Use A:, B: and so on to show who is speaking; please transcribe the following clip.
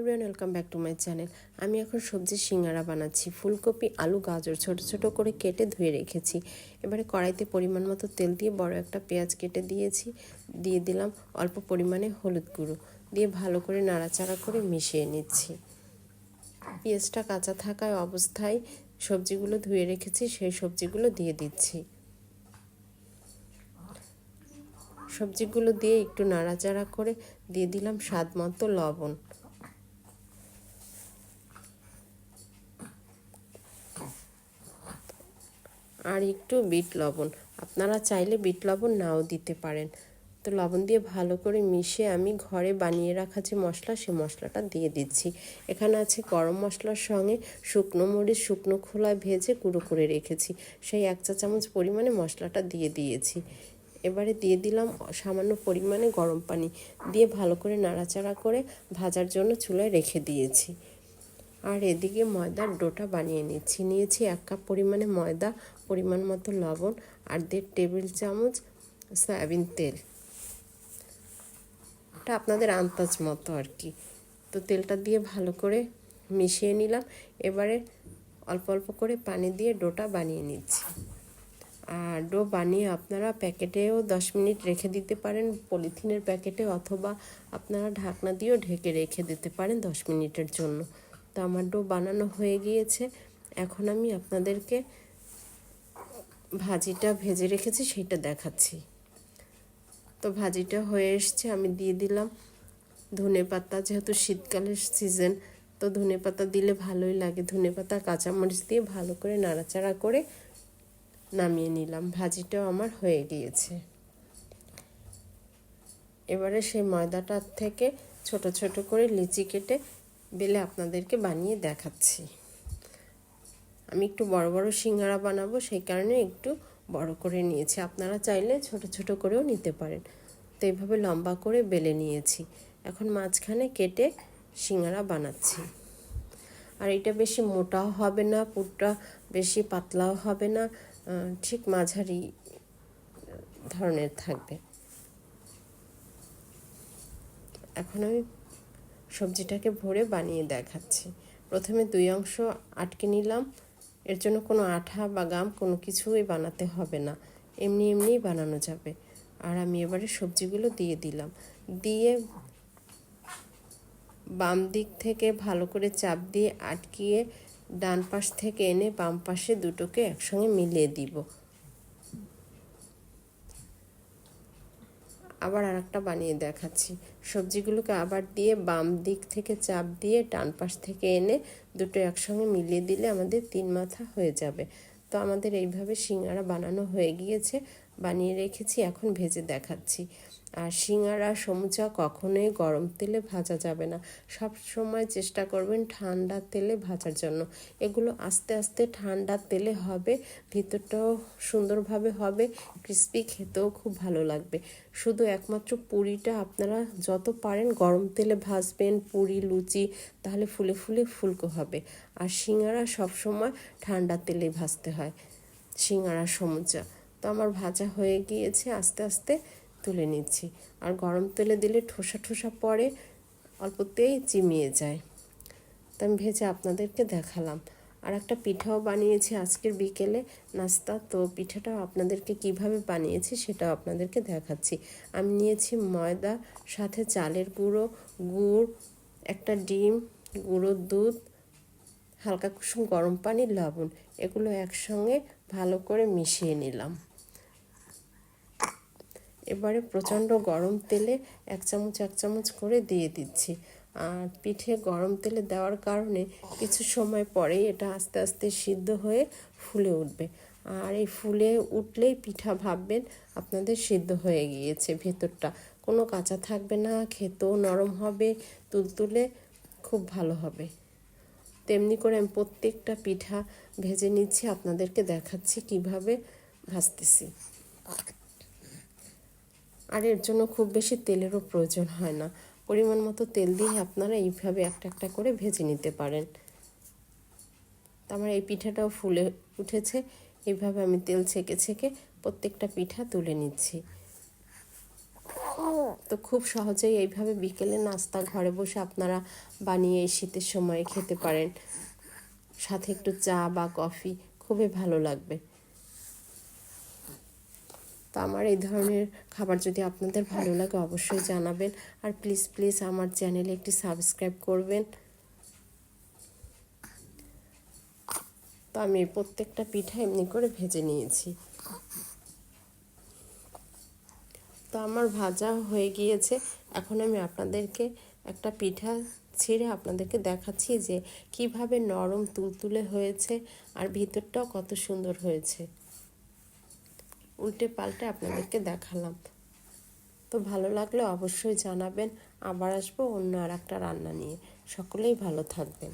A: Everyone welcome back to my channel আমি এখন সবজি সিঙ্গারা বানাচ্ছি। ফুলকপি, আলু, গাজর ছোট ছোট করে কেটে ধুয়ে রেখেছি। এবারে কড়াইতে পরিমাণ মতো তেল দিয়ে বড় একটা পেঁয়াজ কেটে দিয়েছি। দিয়ে দিলাম অল্প পরিমাণে হলুদ গুঁড়ো। দিয়ে ভালো করে নাড়াচাড়া করে মিশিয়ে নিচ্ছি। পেঁয়াজটা কাঁচা থাকায় অবস্থায় সবজিগুলো ধুয়ে রেখেছি, সেই সবজিগুলো দিয়ে দিচ্ছি। সবজিগুলো দিয়ে একটু নাড়াচাড়া করে দিয়ে দিলাম স্বাদ মতো লবণ। আর একটু বিট লবণ। আপনারা চাইলে বিট লবণ নাও দিতে পারেন। তো লবণ দিয়ে ভালো করে মিশিয়ে আমি ঘরে বানিয়ে রাখা যে মশলা, সে মশলাটা দিয়ে দিচ্ছি। এখানে আছে গরম মশলার সঙ্গে শুকনো মরিচ, শুকনো খোলায় ভেজে গুঁড়ো করে রেখেছি। সেই এক চা চামচ পরিমাণে মশলাটা দিয়ে দিয়েছি। এবারে দিয়ে দিলাম সামান্য পরিমাণে গরম পানি। দিয়ে ভালো করে নাড়াচাড়া করে ভাজার জন্য চুলায় রেখে দিয়েছি। আর এদিকে ময়দার ডোটা বানিয়ে নিচ্ছি। নিয়েছি এক কাপ পরিমাণে ময়দা, পরিমাণ মতো লবণ আর দেড় টেবিল চামচ সয়াবিন তেল। এটা আপনাদের আন্দাজ মতো আর কি। তো তেলটা দিয়ে ভালো করে মিশিয়ে নিলাম। এবারে অল্প অল্প করে পানি দিয়ে ডোটা বানিয়ে নিচ্ছি। আর ডো বানিয়ে আপনারা প্যাকেটেও দশ মিনিট রেখে দিতে পারেন। পলিথিনের প্যাকেটে অথবা আপনারা ঢাকনা দিয়েও ঢেকে রেখে দিতে পারেন দশ মিনিটের জন্য। তো আমার ডো বানানো হয়ে গিয়েছে। এখন আমি আপনাদেরকে ভাজিটা ভেজে রেখেছি, সেটা দেখাচ্ছি। তো ভাজিটা হয়ে এসছে, আমি দিয়ে দিলাম ধনে পাতা, যেহেতু শীতকালের সিজন, তো ধনে পাতা দিলে ভালোই লাগে। ধনে পাতা, কাঁচামরিচ দিয়ে ভালো করে নাড়াচাড়া করে নামিয়ে নিলাম। ভাজিটাও আমার হয়ে গিয়েছে। এবারে সেই ময়দাটার থেকে ছোট ছোট করে লিচি কেটে বেলে আপনাদেরকে বানিয়ে দেখাচ্ছি। আমি একটু বড় বড় সিঙ্গারা বানাবো, সেই কারণে একটু বড় করে নিয়েছি। আপনারা চাইলে ছোট ছোট করেও নিতে পারেন। তো এইভাবে লম্বা করে বেলে নিয়েছি। এখন মাঝখানে কেটে সিঙ্গারা বানাচ্ছি। আর এটা বেশি মোটাও হবে না, পুরটা বেশি পাতলাও হবে না ঠিক মাঝারি ধরনের থাকবে। এখন আমি সবজিটাকে ভরে বানিয়ে দেখাচ্ছি। প্রথমে দুই অংশ আটকে নিলাম। এর জন্য কোনো আঠা বা গাম কোনো কিছুই বানাতে হবে না। এমনি এমনিই বানানো যাবে। আর আমি এবারে সবজিগুলো দিয়ে দিলাম। দিয়ে বাম দিক থেকে ভালো করে চাপ দিয়ে আটকিয়ে ডান পাশ থেকে এনে বাম পাশে দুটোকে একসঙ্গে মিলিয়ে দিব। আবার আর একটা বানিয়ে দেখাচ্ছি। সবজিগুলোকে আবার দিয়ে বাম দিক থেকে চাপ দিয়ে ডান পাশ থেকে এনে দুটো একসঙ্গে মিলিয়ে দিলে আমাদের তিন মাথা হয়ে যাবে। তো আমাদের এইভাবে সিঙ্গারা বানানো হয়ে গিয়েছে। বানিয়ে রেখেছি, এখন ভেজে দেখাচ্ছি। আর সিঙ্গারা সমুচা কখনোই গরম তেলে ভাজা যাবে না। সব সময় চেষ্টা করবেন ঠান্ডা তেলে ভাজার জন্য। এগুলো আস্তে আস্তে ঠান্ডা তেলে হবে, ভিতরটাও সুন্দরভাবে হবে ক্রিস্পি খেতেও খুব ভালো লাগবে। শুধু একমাত্র পুরিটা আপনারা যত পারেন গরম তেলে ভাজবেন, পুরি, লুচি, তাহলে ফুলে ফুলে ফুলকো হবে। আর সিঙ্গারা সবসময় ঠান্ডা তেলে ভাজতে হয় সিঙ্গারা সমুচা। তো আমার ভাজা হয়ে গিয়েছে, আস্তে আস্তে তুলে নিচ্ছি। আর গরম তেলে দিলে ঠোসা ঠোসা পরে অল্পতেই চিমিয়ে যায়। তো আমি ভেজে আপনাদেরকে দেখালাম। আর একটা পিঠাও বানিয়েছি আজকের বিকেলে নাস্তা। তো পিঠাটাও আপনাদেরকে কীভাবে বানিয়েছি সেটাও আপনাদেরকে দেখাচ্ছি। আমি নিয়েছি ময়দা, সাথে চালের গুঁড়ো, গুড়, একটা ডিম, গুঁড়োর দুধ, হালকা কুসুম গরম পানি, লবণ। এগুলো একসঙ্গে ভালো করে মিশিয়ে নিলাম। এবারে প্রচণ্ড গরম তেলে এক চামচ এক চামচ করে দিয়ে দিচ্ছি। আর পিঠে গরম তেলে দেওয়ার কারণে কিছু সময় পরেই এটা আস্তে আস্তে সিদ্ধ হয়ে ফুলে উঠবে। আর এই ফুলে উঠলেই পিঠা ভাববেন আপনাদের সিদ্ধ হয়ে গিয়েছে ভেতরটা। কোনো কাঁচা থাকবে না, খেতেও নরম হবে তুলতুলে খুব ভালো হবে। তেমনি করে আমি প্রত্যেকটা পিঠা ভেজে নিচ্ছি, আপনাদেরকে দেখাচ্ছি কীভাবে ভাজতেছি। আর এর জন্য খুব বেশি তেলেরও প্রয়োজন হয় না। পরিমাণ মতো তেল দিয়ে আপনারা এইভাবে একটা একটা করে ভেজে নিতে পারেন। আমার এই পিঠাটাও ফুলে উঠেছে। এইভাবে আমি তেল ছেঁকে ছেঁকে প্রত্যেকটা পিঠা তুলে নিচ্ছি। তো খুব সহজেই এইভাবে বিকেলে নাস্তা ঘরে বসে আপনারা বানিয়ে এই শীতের সময়ে খেতে পারেন। সাথে একটু চা বা কফি খুবই ভালো লাগবে। তো আমার এই ধরনের খাবার যদি আপনাদের ভালো লাগে অবশ্যই জানাবেন। আর প্লিজ প্লিজ আমার চ্যানেলে একটি সাবস্ক্রাইব করবেন। তো আমি প্রত্যেকটা পিঠা এমনি করে ভেজে নিয়েছি। তো আমার ভাজা হয়ে গিয়েছে। এখন আমি আপনাদেরকে একটা পিঠা ছিঁড়ে আপনাদেরকে দেখাচ্ছি যে কীভাবে নরম তুলতুলে হয়েছে আর ভিতরটাও কত সুন্দর হয়েছে। উল্টে পাল্টে আপনাদেরকে দেখালাম। তো ভালো লাগলে অবশ্যই জানাবেন। আবার আসব অন্য আর একটা রান্না নিয়ে। সকলেই ভালো থাকবেন।